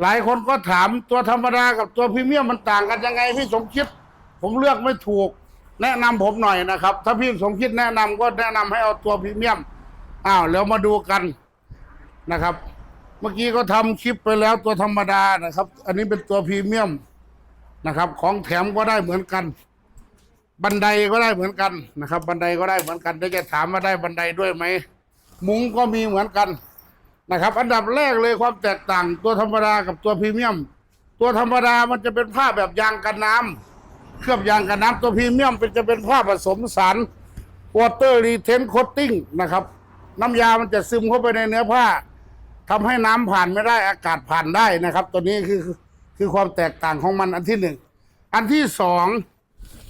หลายคนก็ถามตัวธรรมดากับตัวพรีเมียมมันต่างกันยังไงพี่สมคิด ผมเลือกไม่ถูก แนะนำผมหน่อยนะครับ ถ้าพี่สมคิดแนะนำก็แนะนำให้เอาตัวพรีเมียมอ้าวแล้วมาดูกันนะครับ เมื่อกี้ก็ทำคลิปไปแล้วตัวธรรมดานะครับ อันนี้เป็นตัวพรีเมียมนะครับ ของแถมก็ได้เหมือนกัน บันไดก็ได้เหมือนกันนะครับ บันไดก็ได้เหมือนกันเดี๋ยวจะถามว่าได้บันไดด้วยไหมมุ้งก็มีเหมือนกัน นะครับ อันดับแรกเลยความแตกต่างตัวธรรมดากับตัวพรีเมียม ตัวธรรมดามันจะเป็นผ้าแบบยางกันน้ำเคลือบยางกันน้ำตัวพรีเมียมเป็นจะเป็นผ้าผสมสารวอเตอร์รีเทนโคตติ้งนะครับ น้ำยามันจะซึมเข้าไปในเนื้อผ้าทำให้น้ำผ่านไม่ได้อากาศผ่านได้นะครับ ตัวนี้คือคือความแตกต่างของมันอันที่หนึ่งอันที่สอง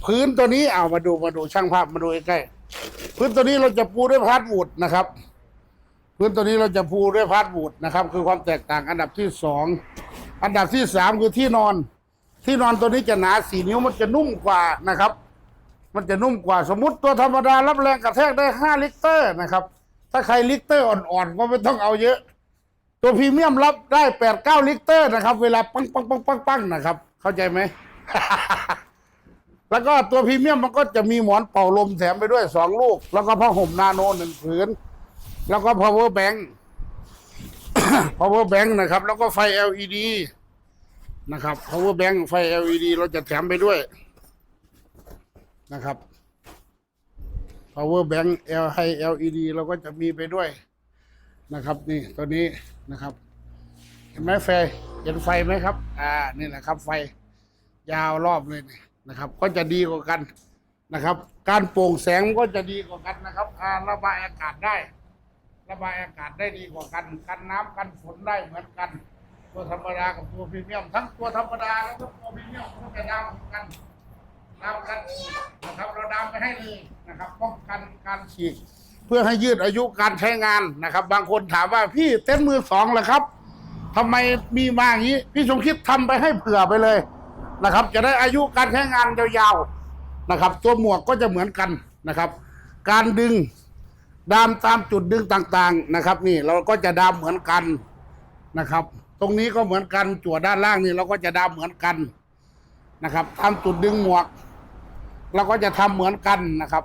พื้นตัวนี้เอามาดูมาดูช่างภาพมาดูใกล้พื้นตัวนี้เราจะปูด้วยพาร์ทวูดนะครับ พื้นตัวนี้เราจะปูด้วยพาร์ทวูดนะครับ คือความแตกต่างอันดับที่สองอันดับที่สามคือที่นอน ที่นอนตัวนี้จะหนาสี่นิ้วมันจะนุ่มกว่านะครับ มันจะนุ่มกว่าสมมติตัวธรรมดารับแรงกระแทกได้ห้าลิตรนะครับ ถ้าใครลิตรอ่อนๆ ก็ไม่ต้องเอาเยอะ ตัวพรีเมียมรับได้แปดเก้าลิตรนะครับ เวลาปังปังปังปังปังนะครับ เข้าใจไหมแล้วก็ตัวพรีเมียมมันก็จะมีหมอนเป่าลมแถมไปด้วยสองลูก แล้วก็ผ้าห่มนาโนหนึ่งผืน แล้วก็ power bank power bank นะครับ แล้วก็ไฟ LED นะครับ power bank ไฟ LED เราจะแถมไปด้วยนะครับ power bank L ให้ LED เราก็จะมีไปด้วยนะครับนี่ตัวนี้นะครับ เห็นไหมไฟเห็นไฟไหมครับ อ่านี่แหละครับ ไฟยาวรอบเลยนะครับ ก็จะดีกว่ากันนะครับ การโปร่งแสงก็จะดีกว่ากันนะครับการระบายอากาศได้ ระบายอากาศได้ดีกว่ากัน กันน้ำกันฝนได้เหมือนกัน ตัวธรรมดากับตัวพรีเมียม ทั้งตัวธรรมดาแล้วก็ตัวพรีเมียมก็จะดาวเหมือนกันดาวกันนะครับเราดาวไปให้เลยนะครับป้องกันการฉีกเพื่อให้ยืดอายุการใช้งานนะครับ บางคนถามว่าพี่เต้นท์มือสองเหรอครับทำไมมีมาอย่างนี้ พี่สมคิดทำไปให้เผื่อไปเลยนะครับ จะได้อายุการใช้งานยาวๆนะครับ ตัวหมวกก็จะเหมือนกันนะครับ การดึง ดามตามจุดดึงต่างๆนะครับ นี่เราก็จะดามเหมือนกันนะครับ ตรงนี้ก็เหมือนกันจั่วด้านล่างนี่เราก็จะดามเหมือนกันนะครับตามจุดดึงหมวก เราก็จะทำเหมือนกันนะครับ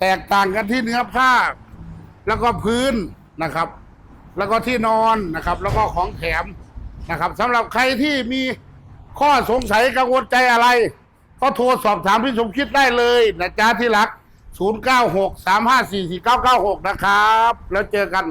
แตกต่างกันที่เนื้อผ้า แล้วก็พื้นนะครับ แล้วก็ที่นอนนะครับ แล้วก็ของแถมนะครับสำหรับใครที่มีข้อสงสัยกังวลใจอะไร ก็โทรสอบถามพี่สมคิดได้เลยนะจ๊ะที่รัก 096 354 4996 นะครับ แล้วเจอกัน